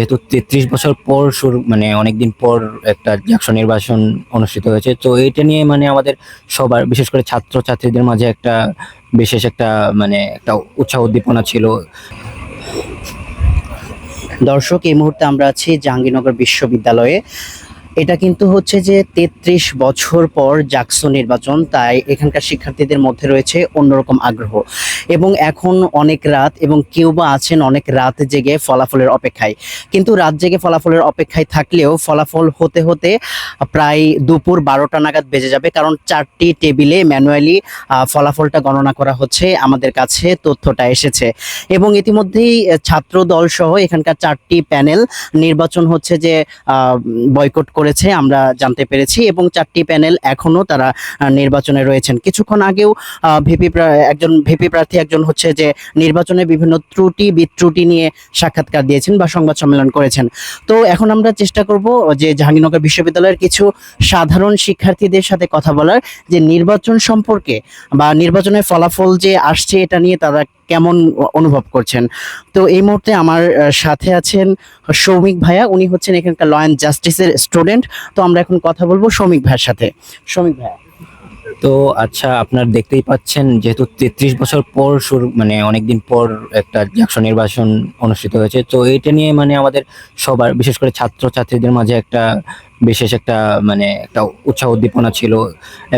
যেহেতু তেত্রিশ বছর পর শুরু মানে অনেকদিন পর একটা জাকসু নির্বাচন অনুষ্ঠিত হয়েছে, তো এটা নিয়ে মানে আমাদের সবার, বিশেষ করে ছাত্র ছাত্রীদের মাঝে একটা বিশেষ একটা মানে একটা উৎসাহ উদ্দীপনা ছিল। দর্শক, এই মুহূর্তে আমরা আছি জাহাঙ্গীরনগর বিশ্ববিদ্যালয়ে। এটা কিন্তু হচ্ছে যে তেত্রিশ বছর পর জাকসু নির্বাচন, তাই এখানকার শিক্ষার্থীদের মধ্যে রয়েছে অন্যরকম আগ্রহ। এবং এখন অনেক রাত এবং কেউ বা আছেন অনেক রাত জেগে ফলাফলের অপেক্ষায়। কিন্তু রাত জেগে ফলাফলের অপেক্ষায় থাকলেও ফলাফল হতে হতে প্রায় দুপুর বারোটা নাগাদ বেজে যাবে। কারণ চারটি টেবিলে ম্যানুয়ালি ফলাফলটা গণনা করা হচ্ছে আমাদের কাছে, তথ্যটা এসেছে। এবং ইতিমধ্যেই ছাত্র দল সহ এখানকার চারটি প্যানেল নির্বাচন হচ্ছে যে বয়কট করেছে, আমরা জানতে পেরেছি এবং চারটি প্যানেল এখনও তারা নির্বাচনে রয়েছেন। কিছুক্ষণ আগেও ভিপি একজন ভিপি প্রার্থী একজন হচ্ছে যে নির্বাচনে বিভিন্ন ত্রুটি, বিত্রুটি নিয়ে সাক্ষাৎকার দিয়েছেন বা সংবাদ সম্মেলন করেছেন। তো এখন আমরা চেষ্টা করব যে জাহাঙ্গীরনগর বিশ্ববিদ্যালয়ের কিছু সাধারণ শিক্ষার্থীদের সাথে কথা বলার, যে নির্বাচন সম্পর্কে বা নির্বাচনের ফলাফল যে আসছে এটা নিয়ে তারা কেমন অনুভব করছেন? তো এই মুহূর্তে আমার সাথে আছেন সৌমিক ভাইয়া। উনি হচ্ছেন এখানকার ল অ্যান্ড জাস্টিসের স্টুডেন্ট। তো আমরা এখন কথা বলব সৌমিক ভাইয়ের সাথে। সৌমিক ভাইয়া। তো আচ্ছা আপনার দেখতেই পাচ্ছেন, যেহেতু তেত্রিশ বছর পর শুরু মানে অনেকদিন পর একটা জাকসু নির্বাচন অনুষ্ঠিত হয়েছে। তো এটা নিয়ে মানে আমাদের সবার, বিশেষ করে ছাত্র ছাত্রীদের মাঝে একটা বিশেষ একটা মানে একটা উৎসাহ উদ্দীপনা ছিল।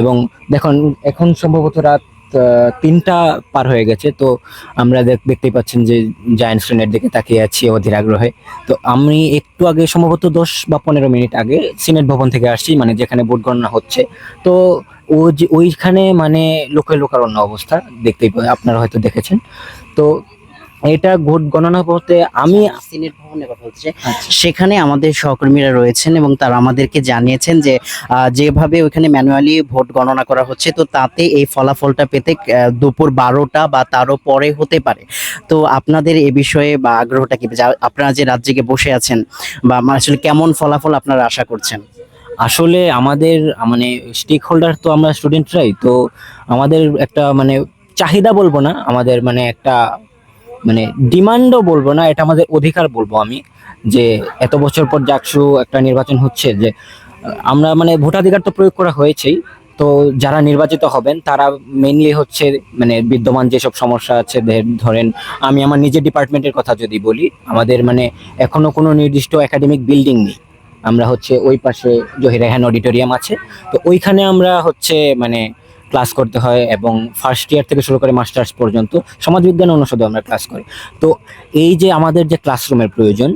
এবং দেখুন, এখন সম্ভবত রাত তিনটা পার হয়ে গেছে। তো আমরা দেখ- দেখতেই পাচ্ছেন যে জায়ান্ট স্ক্রিনের দিকে তাকিয়ে আছি অধীর আগ্রহে। তো আমি একটু আগে সম্ভবত দশ বা পনেরো মিনিট আগে সিনেট ভবন থেকে আসছি মানে যেখানে ভোট গণনা হচ্ছে। তো ও যে, ওইখানে মানে লোকে লোকারণ্য অবস্থা, দেখতেই আপনারা হয়তো দেখেছেন। তো এটা ভোট গণনা করতে আমি সিনেট ভবনের কথা হচ্ছে সেখানে আমাদের সহকর্মীরা রয়েছেন এবং তারা আমাদেরকে জানিয়েছেন যে যেভাবে ওখানে ম্যানুয়ালি ভোট গণনা করা হচ্ছে তো তাতে এই ফলাফলটা পেতে দুপুর বারোটা বা তারও পরে হতে পারে। তো আপনাদের এ বিষয়ে বা আগ্রহটা কি? আপনারা যে রাত জেগে বসে আছেন বা মানে আসলে কেমন ফলাফল আপনারা আশা করছেন? আসলে আমাদের মানে স্টেক হোল্ডার তো আমরা স্টুডেন্টরাই তো আমাদের একটা মানে চাহিদা বলব না আমাদের মানে একটা মানে ডিমান্ডও বলব না, এটা আমাদের অধিকার বলব আমি, যে এত বছর পর জাকসু একটা নির্বাচন হচ্ছে, যে, আমরা মানে ভোটাধিকার তো প্রয়োগ করা হয়েছেই, তো যারা নির্বাচিত হবেন, তারা মেনলি হচ্ছে মানে বিদ্যমান যেসব সমস্যা আছে ধরেন আমি আমার নিজের ডিপার্টমেন্টের কথা যদি বলি, আমাদের মানে এখনও কোনো নির্দিষ্ট একাডেমিক বিল্ডিং নেই। আমরা হচ্ছে ওই পাশে জহির রেহান অডিটোরিয়াম আছে, তো ওইখানে আমরা হচ্ছে মানে ক্লাস করতে হয় এবং ফার্স্ট ইয়ার থেকে শুরু করে মাস্টার্স পর্যন্ত সমাজবিজ্ঞান অনুষদে আমরা ক্লাস করি। তো এই যে আমাদের যে ক্লাসরুমের প্রয়োজন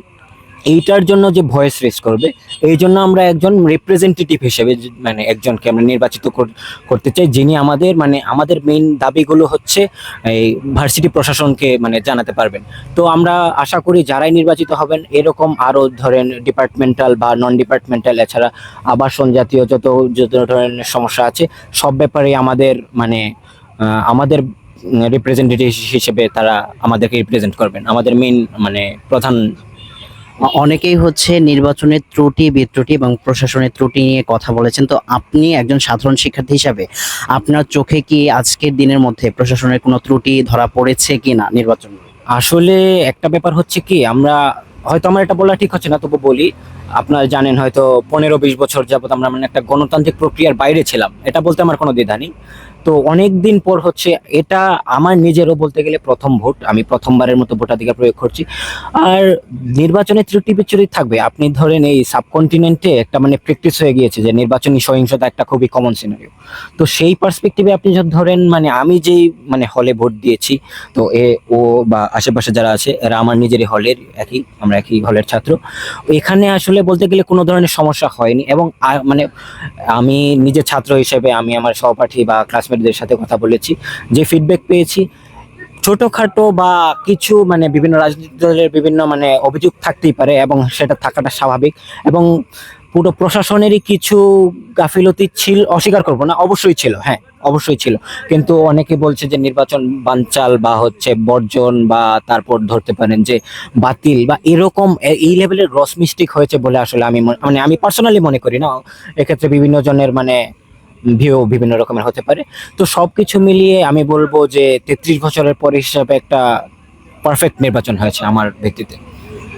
এইটার জন্য যে ভয়েস রেস করবে, এই জন্য আমরা একজন রিপ্রেজেন্টেটিভ হিসেবে মানে একজনকে আমরা নির্বাচিত করতে চাই, যিনি আমাদের মানে আমাদের মেইন দাবিগুলো হচ্ছে এই ভার্সিটি প্রশাসনকে মানে জানাতে পারবেন। তো আমরা আশা করি যারাই নির্বাচিত হবেন, এরকম আরও ধরেন ডিপার্টমেন্টাল বা নন ডিপার্টমেন্টাল এছাড়া আবাসন জাতীয় যত যত ধরনের সমস্যা আছে, সব ব্যাপারে আমাদের মানে আমাদের রিপ্রেজেন্টেটিভ হিসেবে তারা আমাদেরকে রিপ্রেজেন্ট করবেন। আমাদের মেইন মানে প্রধান অনেকেই হচ্ছে নির্বাচনের ত্রুটি বিত্রুটি এবং প্রশাসনের ত্রুটি নিয়ে কথা বলেছেন। তো আপনি একজন সাধারণ শিক্ষার্থী হিসাবে আপনার চোখে কি আজকের দিনের মধ্যে প্রশাসনের কোনো ত্রুটি ধরা পড়েছে কি না নির্বাচন? আসলে একটা ব্যাপার হচ্ছে কি, আমরা হয়তো আমার এটা বলা ঠিক হচ্ছে না, তবু বলি, আপনারা জানেন হয়তো পনেরো বিশ বছর যাবত আমরা মানে একটা গণতান্ত্রিক প্রক্রিয়ার বাইরে ছিলাম, এটা বলতে আমার কোনো দ্বিধা নেই। তো অনেক দিন পর হচ্ছে এটা আমার নিজেরও বলতে গেলে প্রথম ভোট, আমি প্রথমবারের মতো ভোটাধিকার প্রয়োগ করছি। আর নির্বাচনে ত্রুটি বিচ্যুতি থাকবে, আপনি ধরেন এই সাবকন্টিনেন্টে একটা মানে প্র্যাকটিস হয়ে গিয়েছে যে নির্বাচনী সহিংসতা একটা খুবই কমন সিনারিও তো সেই পার্সপেক্টিভে আপনি যদি ধরেন মানে আমি যেই মানে হলে ভোট দিয়েছি, তো এ, ও বা আশেপাশে যারা আছে, এরা আমার নিজেরই হলের একই, আমরা একই হলের ছাত্র। এখানে আসলে বলতে গেলে কোনো ধরনের সমস্যা হয়নি এবং মানে আমি নিজের ছাত্র হিসেবে আমি আমার সহপাঠী বা ক্লাসমেটদের সাথে কথা বলেছি, যে ফিডব্যাক পেয়েছি। ছোটখাটো বা কিছু মানে বিভিন্ন রাজনৈতিক দলের বিভিন্ন মানে অভিযোগ থাকতেই পারে এবং সেটা থাকাটা স্বাভাবিক এবং পুরো প্রশাসনেরই কিছু গাফিলতি ছিল, অস্বীকার করব না, অবশ্যই ছিল হ্যাঁ। অবশ্যই ছিল। কিন্তু অনেকে বলছে যে নির্বাচন বানচাল বা হচ্ছে বর্জন বা তারপর ধরতে পারেন যে বাতিল বা এরকম এই লেভেলের রস মিস্টেক হয়েছে বলে আসলে আমি মনে- আমি পার্সোনালি মনে করি না। এক্ষেত্রে বিভিন্ন জনের মানে ভিউ বিভিন্ন রকমের হতে পারে। তো সব কিছু মিলিয়ে আমি বলব যে তেত্রিশ বছরের পর হিসাবে একটা পারফেক্ট নির্বাচন হয়েছে আমার ব্যক্তিতে।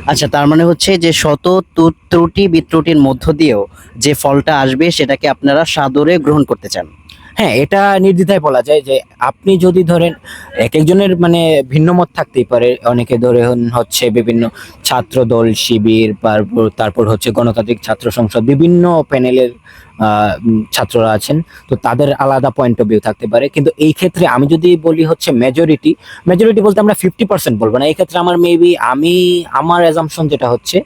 আচ্ছা তার মানে হচ্ছে যে শত ত্রুটি বিত্রুটির মধ্য দিয়েও যে ফলটা আসবে সেটাকে আপনারা সাদরে গ্রহণ করতে চান। হ্যাঁ এটা নির্দ্বিধায় বলা যায় যে আপনি যদি ধরেন, এক একজনের মানে ভিন্ন মত থাকতেই পারে। অনেকে ধরেন হচ্ছে বিভিন্ন ছাত্র দল শিবির, তারপর হচ্ছে গণতান্ত্রিক ছাত্র সংসদ, বিভিন্ন প্যানেলের ছাত্ররা আছেন। তো তাদের আলাদা পয়েন্ট অফ ভিউ থাকতে পারে। কিন্তু এই ক্ষেত্রে আমি যদি বলি হচ্ছে মেজরিটি মেজরিটি বলতে আমরা ফিফটি পার্সেন্ট বলব না। এই ক্ষেত্রে আমার মেবি আমি, আমার অ্যাজামশন যেটা হচ্ছে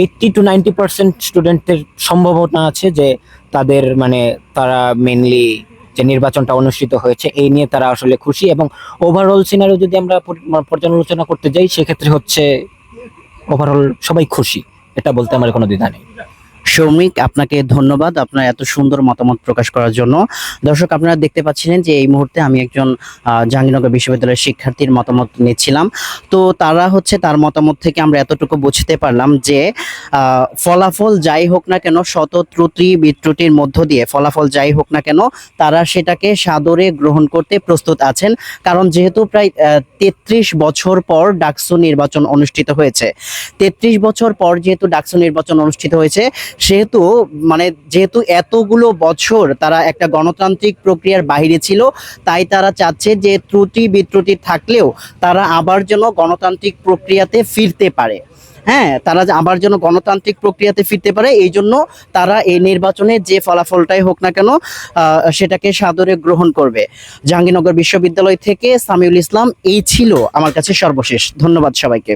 এইটটি টু নাইনটি পার্সেন্ট স্টুডেন্টের সম্ভাবনা আছে যে তাদের মানে তারা মেনলি যে নির্বাচনটা অনুষ্ঠিত হয়েছে, এই নিয়ে তারা আসলে খুশি এবং ওভারঅল সিনারিও যদি আমরা মানে পর্যালোচনা করতে যাই, সেক্ষেত্রে হচ্ছে ওভারঅল সবাই খুশি। এটা বলতে আমার কোনো দ্বিধা নেই। সৌমিক, আপনাকে ধন্যবাদ আপনার এত সুন্দর মতামত প্রকাশ করার জন্য। দর্শক, আপনারা দেখতে পাচ্ছিলেন যে এই মুহূর্তে আমি একজন জাহাঙ্গীরনগর বিশ্ববিদ্যালয়ের শিক্ষার্থীর মতামত নিচ্ছিলাম। তো তারা হচ্ছে তার মতামত থেকে আমরা এতটুকু বুঝতে পারলাম যে ফলাফল যাই হোক না কেন শত ত্রুটি বিত্রুটির মধ্য দিয়ে ফলাফল যাই হোক না কেন তারা সেটাকে সাদরে গ্রহণ করতে প্রস্তুত আছেন। কারণ যেহেতু প্রায় তেত্রিশ বছর পর ডাকসু নির্বাচন অনুষ্ঠিত হয়েছে। তেত্রিশ বছর পর যেহেতু ডাকসু নির্বাচন অনুষ্ঠিত হয়েছে সেহেতু মানে যেহেতু এতগুলো বছর তারা একটা গণতান্ত্রিক প্রক্রিয়ার বাইরে ছিল, তাই তারা চাচ্ছে যে ত্রুটি বিত্রুটি থাকলেও তারা আবার যেন গণতান্ত্রিক প্রক্রিয়াতে ফিরতে পারে। হ্যাঁ তারা আবার যেন গণতান্ত্রিক প্রক্রিয়াতে ফিরতে পারে, এই জন্য তারা এই নির্বাচনে যে ফলাফলটাই হোক না কেন সেটাকে সাদরে গ্রহণ করবে। জাহাঙ্গীরনগর বিশ্ববিদ্যালয় থেকে সামিউল ইসলাম, এই ছিল আমার কাছে সর্বশেষ। ধন্যবাদ সবাইকে।